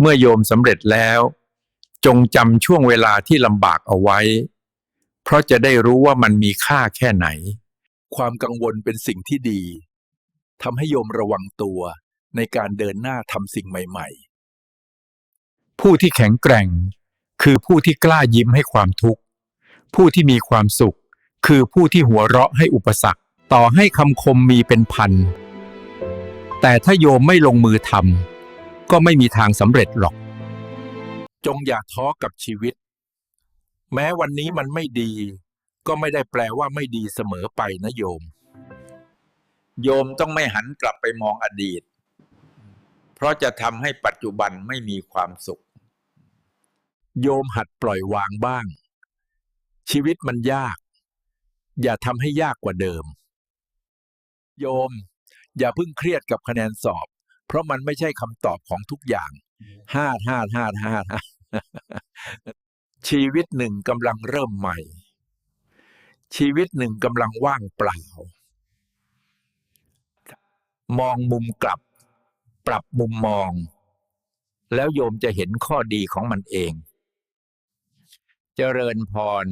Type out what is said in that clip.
เมื่อโยมสำเร็จแล้ว จงจำช่วงเวลาที่ลำบากเอาไว้ เพราะจะได้รู้ว่ามันมีค่าแค่ไหน ความกังวลเป็นสิ่งที่ดีทำให้โยมระวังตัวในการเดินหน้าทำสิ่งใหม่ผู้ที่แข็งแกร่ง คือผู้ที่กล้ายิ้มให้ความทุกข์ ผู้ที่มีความสุข คือผู้ที่หัวเราะให้อุปสรรค ต่อให้คำคมมีเป็นพัน แต่ถ้าโยมไม่ลงมือทำ ก็ไม่มีทางสำเร็จหรอกๆจงอย่าท้อกับชีวิต แม้วันนี้มันไม่ดี ก็ไม่ได้แปลว่าไม่ดีเสมอไปนะโยม โยมต้องไม่หันกลับไปมองอดีต เพราะจะทำให้ปัจจุบันไม่มีความสุข โยมหัดปล่อยวางบ้าง ชีวิตมันยาก อย่าทำให้ยากกว่าเดิม โยม อย่าเพิ่งเครียดกับคะแนนสอบ เพราะมันไม่ใช่คำตอบของทุกอย่างห้าห้าห้าห้าห้าชีวิตหนึ่งกำลังเริ่มใหม่ ชีวิตหนึ่งกำลังว่างเปล่า มองมุมกลับ ปรับมุมมอง แล้วโยมจะเห็นข้อดีของมันเอง เจริญพร